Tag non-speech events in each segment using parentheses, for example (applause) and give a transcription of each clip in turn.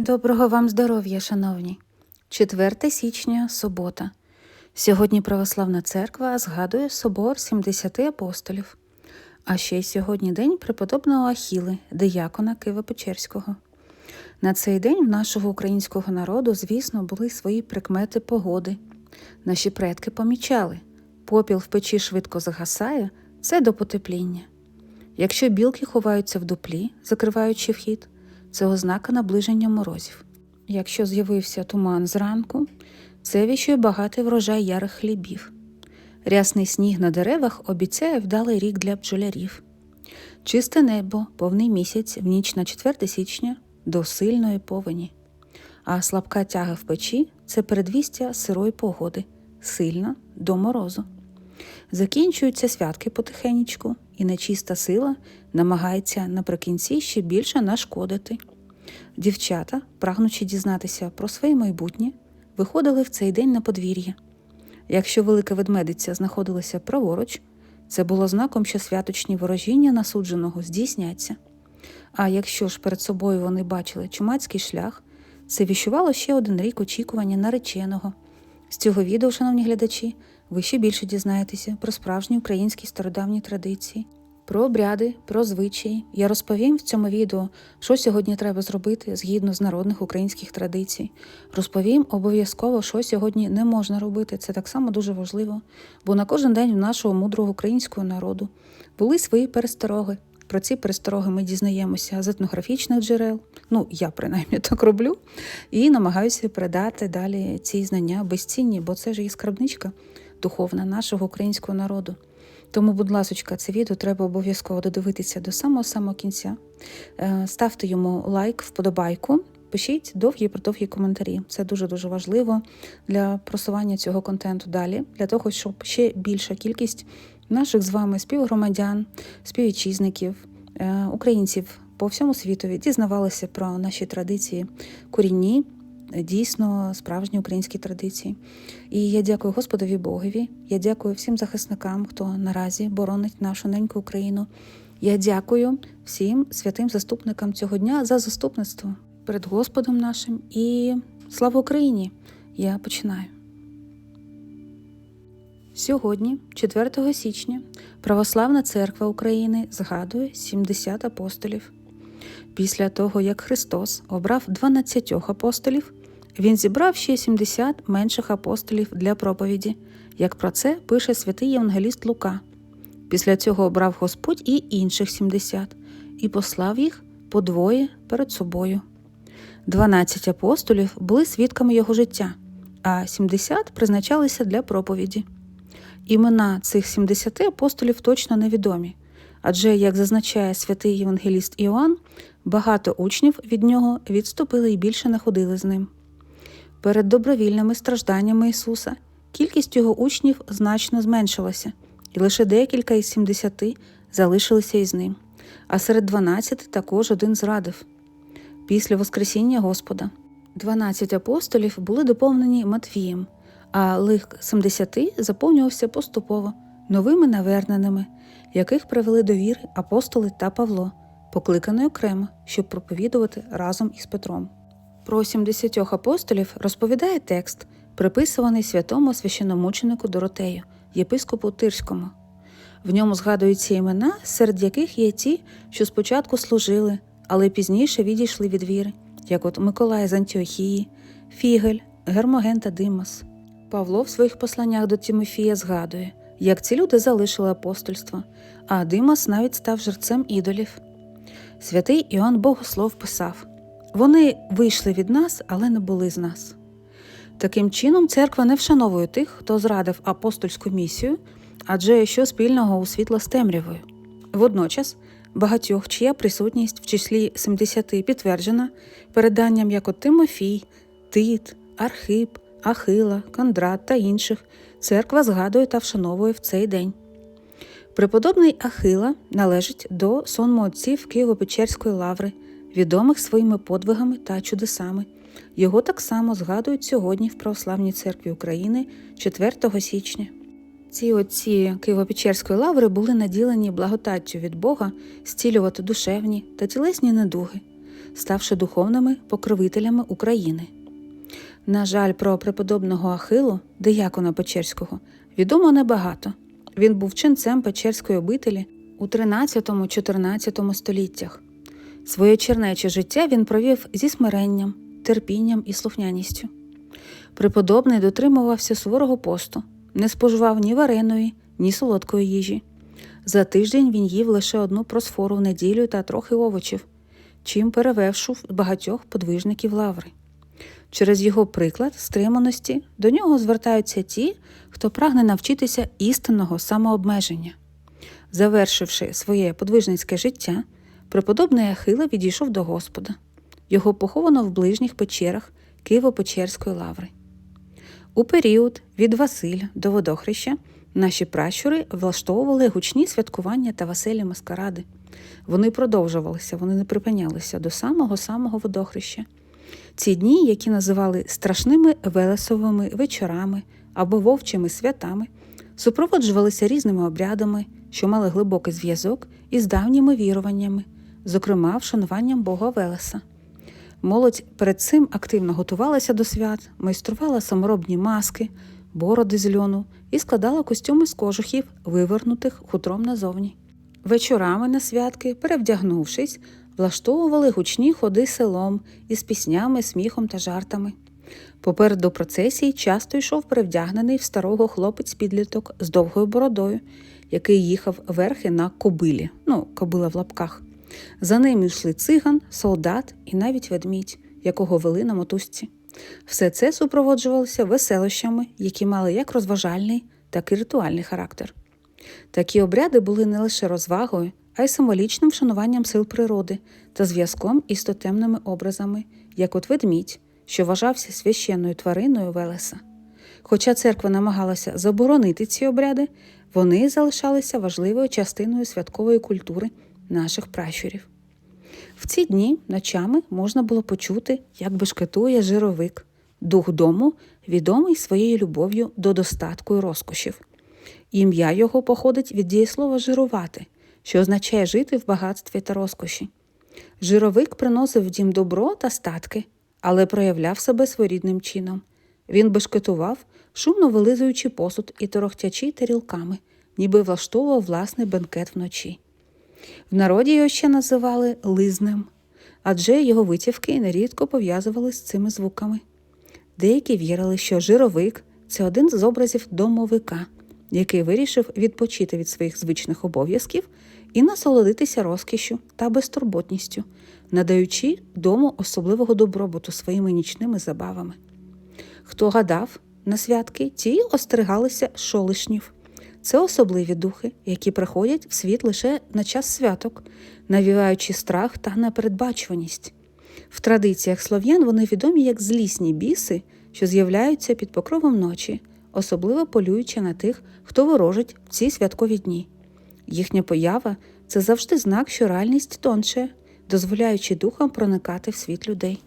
Доброго вам здоров'я, шановні! 4 січня, субота. Сьогодні Православна Церква згадує собор 70 апостолів. А ще й сьогодні день преподобного Ахіли, диякона Києво-Печерського. На цей день в нашого українського народу, звісно, були свої прикмети погоди. Наші предки помічали попіл в печі швидко загасає це до потепління. Якщо білки ховаються в дуплі, закриваючи вхід, це ознака наближення морозів. Якщо з'явився туман зранку, це віщує багатий врожай ярих хлібів. Рясний сніг на деревах обіцяє вдалий рік для бджолярів. Чисте небо, повний місяць в ніч на 4 січня до сильної повені. А слабка тяга в печі це передвістя сирої погоди, сильна до морозу. Закінчуються святки потихенечку, і нечиста сила намагається наприкінці ще більше нашкодити. Дівчата, прагнучи дізнатися про своє майбутнє, виходили в цей день на подвір'я. Якщо велика ведмедиця знаходилася праворуч, це було знаком, що святочні ворожіння насудженого здійсняться. А якщо ж перед собою вони бачили чумацький шлях, це віщувало ще один рік очікування нареченого. З цього відео, шановні глядачі, ви ще більше дізнаєтеся про справжні українські стародавні традиції, про обряди, про звичаї. Я розповім в цьому відео, що сьогодні треба зробити згідно з народних українських традицій. Розповім обов'язково, що сьогодні не можна робити. Це так само дуже важливо, бо на кожен день в нашого мудрого українського народу були свої перестороги. Про ці перестороги ми дізнаємося з етнографічних джерел. Ну, я принаймні (laughs) так роблю, і намагаюся передати далі ці знання безцінні, бо це ж і скарбничка духовна нашого українського народу. Тому, будь ласочка, це відео треба обов'язково додивитися до самого самого кінця. Е, Ставте йому лайк, вподобайку, пишіть довгі продовгі коментарі. Це дуже дуже важливо для просування цього контенту далі, для того, щоб ще більша кількість наших з вами співгромадян, співвітчизників, е, українців по всьому світові дізнавалися про наші традиції корінні, дійсно справжні українські традиції. І я дякую Господові Богові. Я дякую всім захисникам, хто наразі боронить нашу неньку Україну. Я дякую всім святим заступникам цього дня за заступництво перед Господом нашим і слава Україні! Я починаю. Сьогодні, 4 січня, Православна Церква України згадує 70 апостолів. Після того, як Христос обрав 12 апостолів, він зібрав ще 70 менших апостолів для проповіді, як про це пише святий Євангеліст Лука. Після цього обрав Господь і інших 70 і послав їх по двоє перед собою. 12 апостолів були свідками його життя, а 70 призначалися для проповіді. Імена цих 70 апостолів точно невідомі, адже, як зазначає святий Євангеліст Іоанн, багато учнів від нього відступили і більше не ходили з ним. Перед добровільними стражданнями Ісуса кількість його учнів значно зменшилася, і лише декілька із 70 залишилися із ним, а серед 12 також один зрадив. Після Воскресіння Господа 12 апостолів були доповнені Матвієм, а лик 70 заповнювався поступово новими наверненими, яких привели до віри апостоли та Павло, покликаний окремо, щоб проповідувати разом із Петром. Про 70 апостолів розповідає текст, приписуваний святому священомученику Доротею, єпископу Тирському. В ньому згадуються імена, серед яких є ті, що спочатку служили, але пізніше відійшли від віри, як от Миколай з Антіохії, Фігель, Гермоген та Димас. Павло в своїх посланнях до Тимофія згадує, як ці люди залишили апостольство, а Димас навіть став жерцем ідолів. Святий Іоанн Богослов писав вони вийшли від нас, але не були з нас. Таким чином, церква не вшановує тих, хто зрадив апостольську місію, адже що спільного у світло з темрявою. Водночас, багатьох, чия присутність в числі 70 підтверджена переданням як от Тимофій, Тит, Архип, Ахила, Кондрат та інших, церква згадує та вшановує в цей день. Преподобний Ахила належить до сонму отців Києво-Печерської лаври, відомих своїми подвигами та чудесами. Його так само згадують сьогодні в Православній церкві України 4 січня. Ці отці Києво-Печерської лаври були наділені благодаттю від Бога зцілювати душевні та тілесні недуги. ставши духовними покровителями України. На жаль, про преподобного Ахилу, диякона Печерського, відомо небагато. Він був ченцем Печерської обителі у 13-14 століттях. Своє чернече життя він провів зі смиренням, терпінням і слухняністю. Преподобний дотримувався суворого посту, не споживав ні вареної, ні солодкої їжі. За тиждень він їв лише одну просфору в неділю та трохи овочів, чим перевершив багатьох подвижників лаври. Через його приклад стриманості до нього звертаються ті, хто прагне навчитися істинного самообмеження. Завершивши своє подвижницьке життя, преподобний Ахила відійшов до Господа. Його поховано в ближніх печерах Києво-Печерської лаври. У період від Василя до водохреща наші пращури влаштовували гучні святкування та веселі маскаради. Вони продовжувалися, вони не припинялися до самого самого водохреща. Ці дні, які називали страшними велесовими вечорами або вовчими святами, супроводжувалися різними обрядами, що мали глибокий зв'язок із давніми віруваннями, зокрема вшануванням Бога Велеса. Молодь перед цим активно готувалася до свят, майструвала саморобні маски, бороди з льону і складала костюми з кожухів, вивернутих хутром назовні. Вечорами на святки, перевдягнувшись, влаштовували гучні ходи селом із піснями, сміхом та жартами. Попереду процесії часто йшов перевдягнений в старого хлопець підліток з довгою бородою, який їхав верхи на кобилі, ну, кобила в лапках. За ним йшли циган, солдат і навіть ведмідь, якого вели на мотузці. Все це супроводжувалося веселощами, які мали як розважальний, так і ритуальний характер. Такі обряди були не лише розвагою, а й символічним вшануванням сил природи та зв'язком із тотемними образами, як от ведмідь, що вважався священною твариною Велеса. Хоча церква намагалася заборонити ці обряди, вони залишалися важливою частиною святкової культури наших пращурів. В ці дні ночами можна було почути, як бешкетує жировик, дух дому, відомий своєю любов'ю до достатку і розкошів. Ім'я його походить від дієслова жирувати, що означає жити в багатстві та розкоші. Жировик приносив в дім добро та статки, але проявляв себе своєрідним чином. Він бешкетував, шумно вилизуючи посуд і торохтячи тарілками, ніби влаштовував власний бенкет вночі. В народі його ще називали лизнем, адже його витівки нерідко пов'язували з цими звуками. Деякі вірили, що жировик це один з образів домовика, який вирішив відпочити від своїх звичних обов'язків і насолодитися розкішю та безтурботністю, надаючи дому особливого добробуту своїми нічними забавами. Хто гадав на святки, ті остерігалися шолишнів. Це особливі духи, які приходять в світ лише на час святок, навіваючи страх та непередбачуваність. В традиціях слов'ян вони відомі як злісні біси, що з'являються під покровом ночі, особливо полюючи на тих, хто ворожить в ці святкові дні. Їхня поява це завжди знак, що реальність тонше, дозволяючи духам проникати в світ людей.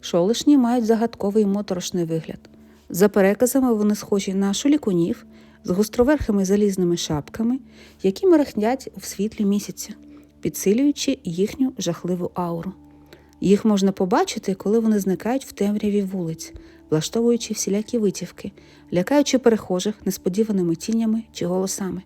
Шолишні мають загадковий моторошний вигляд. За переказами, вони схожі на шулікунів з гостроверхими залізними шапками, які мерехнять в світлі місяця, підсилюючи їхню жахливу ауру. Їх можна побачити, коли вони зникають в темряві вулиць, влаштовуючи всілякі витівки, лякаючи перехожих несподіваними тінями чи голосами.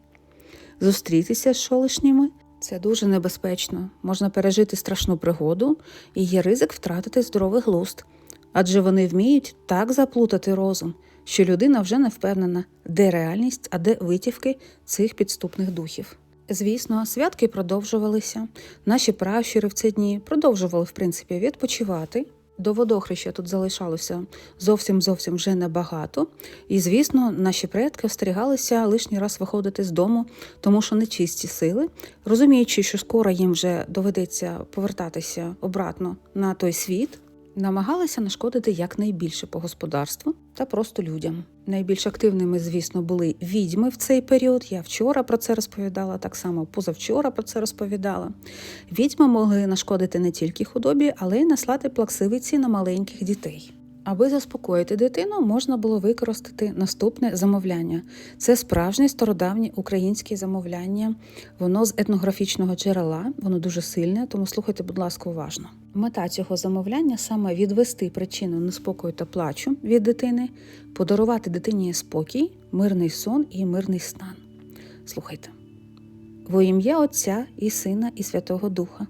Зустрітися з шолишніми це дуже небезпечно, можна пережити страшну пригоду і є ризик втратити здоровий глузд, адже вони вміють так заплутати розум, що людина вже не впевнена, де реальність, а де витівки цих підступних духів. Звісно, святки продовжувалися. Наші пращури в ці дні продовжували, в принципі, відпочивати. До водохреща тут залишалося зовсім зовсім вже небагато. І, звісно, наші предки остерігалися лишній раз виходити з дому, тому що нечисті сили, розуміючи, що скоро їм вже доведеться повертатися обратно на той світ, намагалися нашкодити якнайбільше по господарству та просто людям. Найбільш активними, звісно, були відьми в цей період. Я вчора про це розповідала, так само позавчора про це розповідала. Відьми могли нашкодити не тільки худобі, але й наслати плаксивиці на маленьких дітей. Аби заспокоїти дитину, можна було використати наступне замовляння. Це справжнє стародавнє українське замовляння. Воно з етнографічного джерела, воно дуже сильне, тому слухайте, будь ласка, уважно. Мета цього замовляння саме відвести причину неспокою та плачу від дитини, подарувати дитині спокій, мирний сон і мирний стан. Слухайте. Во ім'я Отця і Сина, і Святого Духа.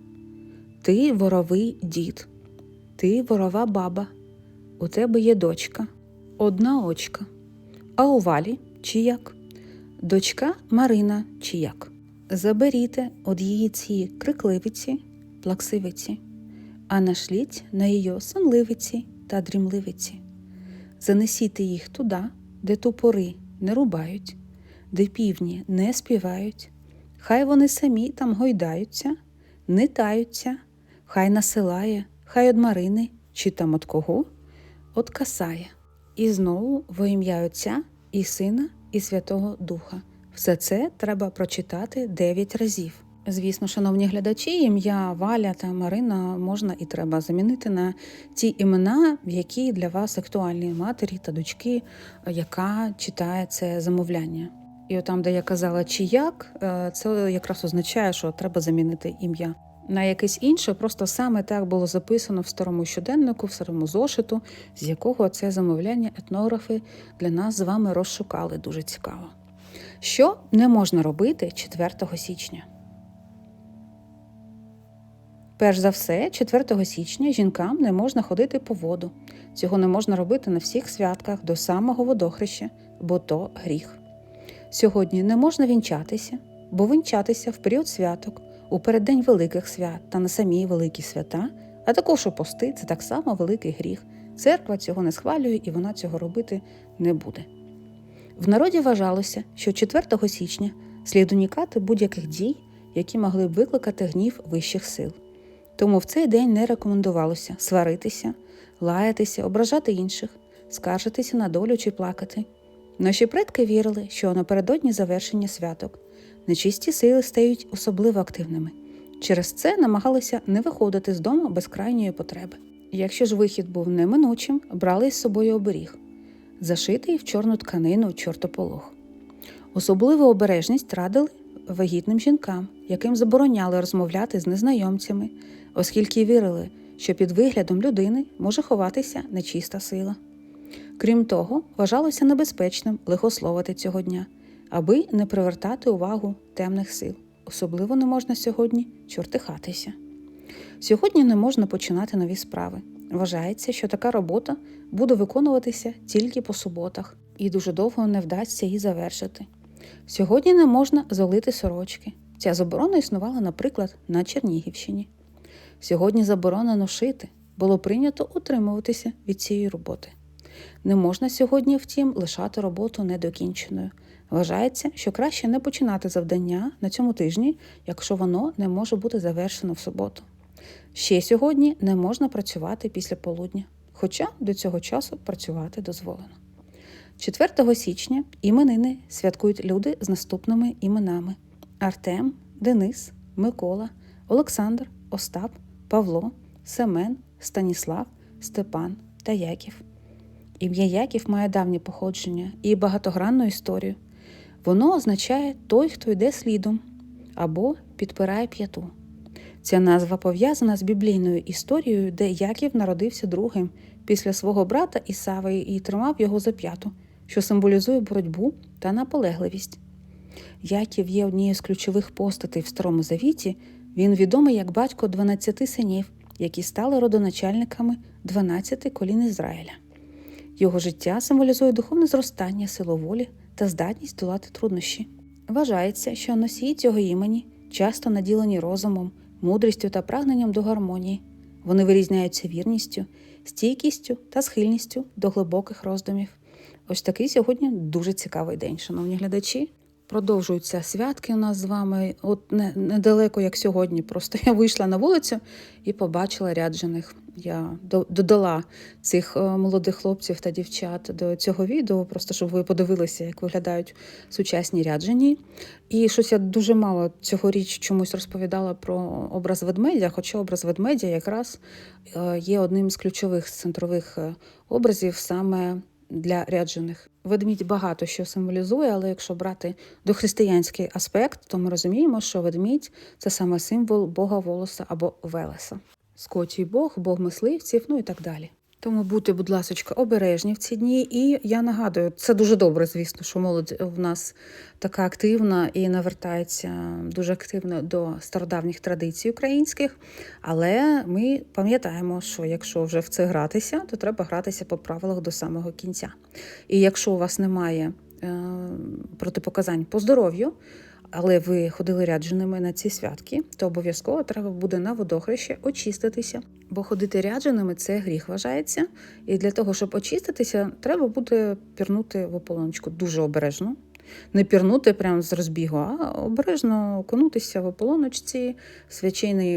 Ти воровий дід, ти ворова баба. У тебе є дочка, одна очка. А у валі чи як? Дочка Марина чи як? Заберіте од її ці крикливиці, плаксивиці, а нашліть на її сонливиці та дрімливиці. Занесіте їх туди, де тупори не рубають, де півні не співають, хай вони самі там гойдаються, не таються, хай насилає, хай од Марини, чи там от кого от касає. І знову во ім'я Отця і Сина, і Святого Духа. Все це треба прочитати дев'ять разів. Звісно, шановні глядачі, ім'я Валя та Марина можна і треба замінити на ті імена, які для вас актуальні матері та дочки, яка читає це замовляння. І от там, де я казала чи як, е, це якраз означає, що треба замінити ім'я на якесь інше, просто саме так було записано в старому щоденнику, в старому зошиту, з якого це замовляння етнографи для нас з вами розшукали дуже цікаво. Що не можна робити 4 січня? Перш за все, 4 січня жінкам не можна ходити по воду. Цього не можна робити на всіх святках до самого водохреща, бо то гріх. Сьогодні не можна вінчатися, бо вінчатися в період святок у переддень великих свят та на самі великі свята, а також у пости це так само великий гріх. Церква цього не схвалює і вона цього робити не буде. В народі вважалося, що 4 січня слід унікати будь-яких дій, які могли б викликати гнів вищих сил. Тому в цей день не рекомендувалося сваритися, лаятися, ображати інших, скаржитися на долю чи плакати. Наші предки вірили, що напередодні завершення святок нечисті сили стають особливо активними. Через це намагалися не виходити з дому без крайньої потреби. Якщо ж вихід був неминучим, брали з собою оберіг, зашитий в чорну тканину чортополох. Особливу обережність радили вагітним жінкам, яким забороняли розмовляти з незнайомцями, оскільки вірили, що під виглядом людини може ховатися нечиста сила. Крім того, вважалося небезпечним лихословити цього дня аби не привертати увагу темних сил. Особливо не можна сьогодні чортихатися. Сьогодні не можна починати нові справи. Вважається, що така робота буде виконуватися тільки по суботах, і дуже довго не вдасться її завершити. Сьогодні не можна залити сорочки. Ця заборона існувала, наприклад, на Чернігівщині. Сьогодні заборонено шити, було прийнято утримуватися від цієї роботи. Не можна сьогодні, втім, лишати роботу недокінченою, Вважається, що краще не починати завдання на цьому тижні, якщо воно не може бути завершено в суботу. Ще сьогодні не можна працювати після полудня, хоча до цього часу працювати дозволено. 4 січня іменини святкують люди з наступними іменами: Артем, Денис, Микола, Олександр, Остап, Павло, Семен, Станіслав, Степан та Яків. Ім'я Яків має давнє походження і багатогранну історію. Воно означає той, хто йде слідом або підпирає п'яту. Ця назва пов'язана з біблійною історією, де Яків народився другим після свого брата Ісави і тримав його за п'яту, що символізує боротьбу та наполегливість. Яків є однією з ключових постатей в Старому Завіті. Він відомий як батько 12 синів, які стали родоначальниками 12 колін Ізраїля. Його життя символізує духовне зростання, силу волі та здатність долати труднощі. Вважається, що носії цього імені часто наділені розумом, мудрістю та прагненням до гармонії. Вони вирізняються вірністю, стійкістю та схильністю до глибоких роздумів. Ось такий сьогодні дуже цікавий день, шановні глядачі. Продовжуються святки у нас з вами. От не, недалеко, як сьогодні. Просто я вийшла на вулицю і побачила ряджених. Я додала цих е, молодих хлопців та дівчат до цього відео, просто щоб ви подивилися, як виглядають сучасні ряджені. І щось я дуже мало цьогоріч чомусь розповідала про образ ведмедя, хоча образ ведмедя якраз е, є одним з ключових центрових е, образів саме для ряджених. Ведмідь багато що символізує, але якщо брати дохристиянський аспект, то ми розуміємо, що ведмідь це саме символ Бога волоса або Велеса. Скотій Бог, Бог мисливців, ну і так далі. Тому будьте, будь ласка, обережні в ці дні. І я нагадую, це дуже добре, звісно, що молодь в нас така активна і навертається дуже активно до стародавніх традицій українських. Але ми пам'ятаємо, що якщо вже в це гратися, то треба гратися по правилах до самого кінця. І якщо у вас немає е, протипоказань по здоров'ю, але ви ходили рядженими на ці святки, то обов'язково треба буде на водохрещі очиститися. Бо ходити рядженими це гріх вважається. І для того, щоб очиститися, треба буде пірнути в ополоночку дуже обережно. Не пірнути прямо з розбігу, а обережно окунутися в ополоночці, в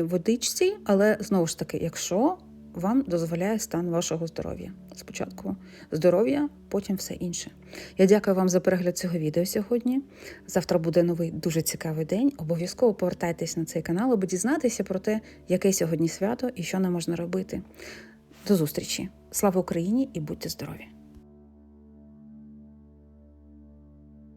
водичці, але знову ж таки, якщо вам дозволяє стан вашого здоров'я. Спочатку здоров'я, потім все інше. Я дякую вам за перегляд цього відео сьогодні. Завтра буде новий дуже цікавий день. Обов'язково повертайтесь на цей канал, аби дізнатися про те, яке сьогодні свято і що нам можна робити. До зустрічі! Слава Україні і будьте здорові!